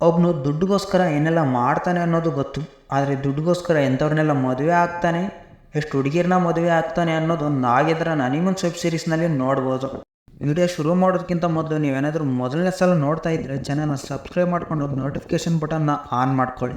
ಒಬ್ಬನು ದುಡ್ಡುಗೋಸ್ಕರ ಏನೆಲ್ಲ ಮಾಡ್ತಾನೆ ಅನ್ನೋದು ಗೊತ್ತು, ಆದರೆ ದುಡ್ಡುಗೋಸ್ಕರ ಎಂಥವ್ರನ್ನೆಲ್ಲ ಮದುವೆ ಆಗ್ತಾನೆ, ಎಷ್ಟು ಹುಡುಗಿರನ್ನ ಮದುವೆ ಆಗ್ತಾನೆ ಅನ್ನೋದು ನಾಗೇಂದ್ರ ಅನಿಮಲ್ಸ್ ವೆಬ್ ಸೀರೀಸ್ನಲ್ಲಿ ನೋಡ್ಬೋದು. ವಿಡಿಯೋ ಶುರು ಮಾಡೋದಕ್ಕಿಂತ ಮೊದಲು ನೀವೇನಾದರೂ ಮೊದಲನೇ ಸಲ ನೋಡ್ತಾ ಇದ್ದರೆ ಚಾನಲ್ನ ಸಬ್ಸ್ಕ್ರೈಬ್ ಮಾಡ್ಕೊಂಡು ನೋಟಿಫಿಕೇಶನ್ ಬಟನ್ನ ಆನ್ ಮಾಡ್ಕೊಳ್ಳಿ.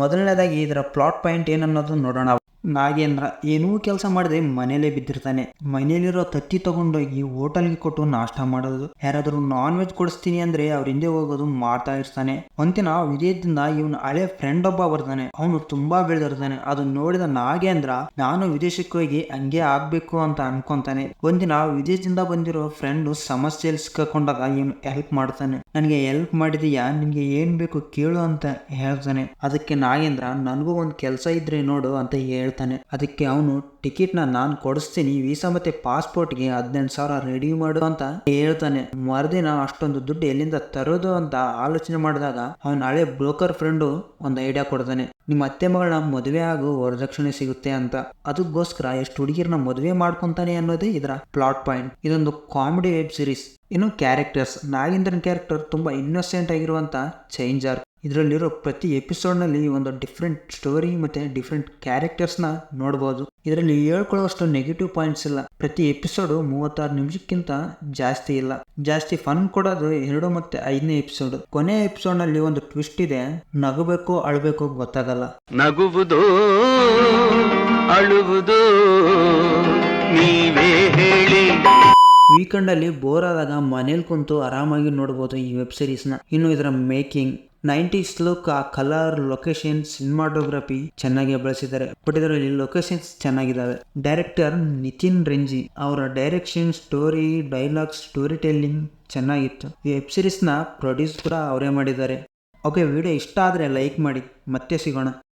ಮೊದಲನೇದಾಗಿ ಇದರ ಪ್ಲಾಟ್ ಪಾಯಿಂಟ್ ಏನನ್ನೋದು ನೋಡೋಣ. ನಾಗೇಂದ್ರ ಏನೂ ಕೆಲಸ ಮಾಡದೆ ಮನೇಲೇ ಬಿದ್ದಿರ್ತಾನೆ. ಮನೇಲಿರೋ ತತ್ತಿ ತಗೊಂಡೋಗಿ ಹೋಟೆಲ್ಗೆ ಕೊಟ್ಟು ನಾಷ್ಟ ಮಾಡೋದು. ಯಾರಾದರೂ ನಾನ್ ವೆಜ್ ಕೊಡಿಸ್ತೀನಿ ಅಂದ್ರೆ ಅವ್ರ ಹಿಂದೆ ಹೋಗೋದು ಮಾಡ್ತಾ ಇರ್ತಾನೆ. ಒಂದಿನ ವಿಜಯದಿಂದ ಇವನು ಹಳೆ ಫ್ರೆಂಡ್ ಒಬ್ಬ ಬರ್ತಾನೆ ಅವನು ತುಂಬಾ ಬೆಳೆದಿರ್ತಾನೆ. ಅದು ನೋಡಿದ ನಾಗೇಂದ್ರ, ನಾನು ವಿದೇಶಕ್ಕೆ ಹೋಗಿ ಹಂಗೆ ಆಗ್ಬೇಕು ಅಂತ ಅನ್ಕೊಂತಾನೆ. ಒಂದಿನ ವಿದೇಶದಿಂದ ಬಂದಿರೋ ಫ್ರೆಂಡ್ ಸಮಸ್ಯೆಯಲ್ಲಿ ಸಿಕ್ಕೊಂಡಾಗ ಇವನು ಹೆಲ್ಪ್ ಮಾಡ್ತಾನೆ. ನನಗೆ ಹೆಲ್ಪ್ ಮಾಡಿದೀಯಾ? ನಿಮಗೆ ಏನ್ ಬೇಕು ಕೇಳು ಅಂತ ಹೇಳ್ತಾನೆ. ಅದಕ್ಕೆ ನಾಗೇಂದ್ರ, ನನಗೂ ಒಂದು ಕೆಲಸ ಇದ್ರೆ ನೋಡು ಅಂತ ಹೇಳ್ತಾನೆ. ಅದಕ್ಕೆ ಅವನು, ಟಿಕೆಟ್ನ ನಾನು ಕೊಡಿಸ್ತೀನಿ, ವೀಸಾ ಮತ್ತೆ ಪಾಸ್ಪೋರ್ಟ್ಗೆ ಹದಿನೆಂಟು ಸಾವಿರ ರೆಡಿ ಮಾಡು ಅಂತ ಹೇಳ್ತಾನೆ. ಮರುದಿನ ಅಷ್ಟೊಂದು ದುಡ್ಡು ಎಲ್ಲಿಂದ ತರೋದು ಅಂತ ಆಲೋಚನೆ ಮಾಡಿದಾಗ ಅವನ ಹಳೆ ಬ್ರೋಕರ್ ಫ್ರೆಂಡು ಒಂದು ಐಡಿಯಾ ಕೊಡ್ತಾನೆ. ನಿಮ್ಮ ಅತ್ತೆ ಮಗಳನ್ನ ಮದುವೆ ಹಾಗೂ ವರದಕ್ಷಿಣೆ ಸಿಗುತ್ತೆ ಅಂತ. ಅದಕ್ಕೋಸ್ಕರ ಎಷ್ಟು ಹುಡುಗಿರನ್ನ ಮದುವೆ ಮಾಡ್ಕೊಂತಾನೆ ಅನ್ನೋದೇ ಇದರ ಪ್ಲಾಟ್ ಪಾಯಿಂಟ್ ಇದೊಂದು ಕಾಮಿಡಿ ವೆಬ್ ಸೀರೀಸ್. ಇನ್ನು ಕ್ಯಾರೆಕ್ಟರ್ಸ್. ನಾಗೇಂದ್ರನ್ ಕ್ಯಾರೆಕ್ಟರ್ ತುಂಬಾ ಇನ್ನೋಸೆಂಟ್ ಆಗಿರುವಂತ ಚೇಂಜರ್ ಇದರಲ್ಲಿರೋ ಪ್ರತಿ ಎಪಿಸೋಡ್ನಲ್ಲಿ ಒಂದು ಡಿಫ್ರೆಂಟ್ ಸ್ಟೋರಿ ಮತ್ತೆ ಡಿಫ್ರೆಂಟ್ ಕ್ಯಾರೆಕ್ಟರ್ಸ್ನ ನೋಡ್ಬೋದು. ಇದರಲ್ಲಿ ಹೇಳ್ಕೊಳ್ಳೋಷ್ಟು ನೆಗೆಟಿವ್ ಪಾಯಿಂಟ್ಸ್ ಇಲ್ಲ. ಪ್ರತಿ ಎಪಿಸೋಡು ಮೂವತ್ತಾರು ನಿಮಿಷಕ್ಕಿಂತ ಜಾಸ್ತಿ ಇಲ್ಲ. ಜಾಸ್ತಿ ಫನ್ ಕೊಡೋದು ಎರಡು ಮತ್ತೆ ಐದನೇ ಎಪಿಸೋಡ್. ಕೊನೆ ಎಪಿಸೋಡ್ನಲ್ಲಿ ಒಂದು ಟ್ವಿಸ್ಟ್ ಇದೆ. ನಗಬೇಕು ಅಳಬೇಕು ಗೊತ್ತಾಗಲ್ಲ. ನಗುವುದು ಅಳುವುದು ನೀವೇ ಹೇಳಿ. ವೀಕೆಂಡಲ್ಲಿ ಬೋರ್ ಆದಾಗ ಮನೇಲಿ ಕುಂತು ಆರಾಮಾಗಿ ನೋಡ್ಬೋದು ಈ ವೆಬ್ ಸೀರೀಸ್ನ ಇನ್ನು ಇದರ ಮೇಕಿಂಗ್ ನೈಂಟೀಸ್ ಲುಕ್ ಆ ಕಲರ್ ಲೊಕೇಶನ್ ಸಿನಿಮಾಟೋಗ್ರಫಿ ಚೆನ್ನಾಗಿ ಬಳಸಿದ್ದಾರೆ. ಬಟ್ ಇದರಲ್ಲಿ ಲೊಕೇಶನ್ಸ್ ಚೆನ್ನಾಗಿದ್ದಾವೆ. ಡೈರೆಕ್ಟರ್ ನಿತಿನ್ ರೆಂಜಿ ಅವರ direction story dialogue story telling ಚೆನ್ನಾಗಿತ್ತು. ಈ ವೆಬ್ ಸೀರೀಸ್ನ ಪ್ರೊಡ್ಯೂಸ್ ಕೂಡ ಅವರೇ ಮಾಡಿದ್ದಾರೆ. ಓಕೆ, ವಿಡಿಯೋ ಇಷ್ಟ ಆದರೆ ಲೈಕ್ ಮಾಡಿ. ಮತ್ತೆ ಸಿಗೋಣ.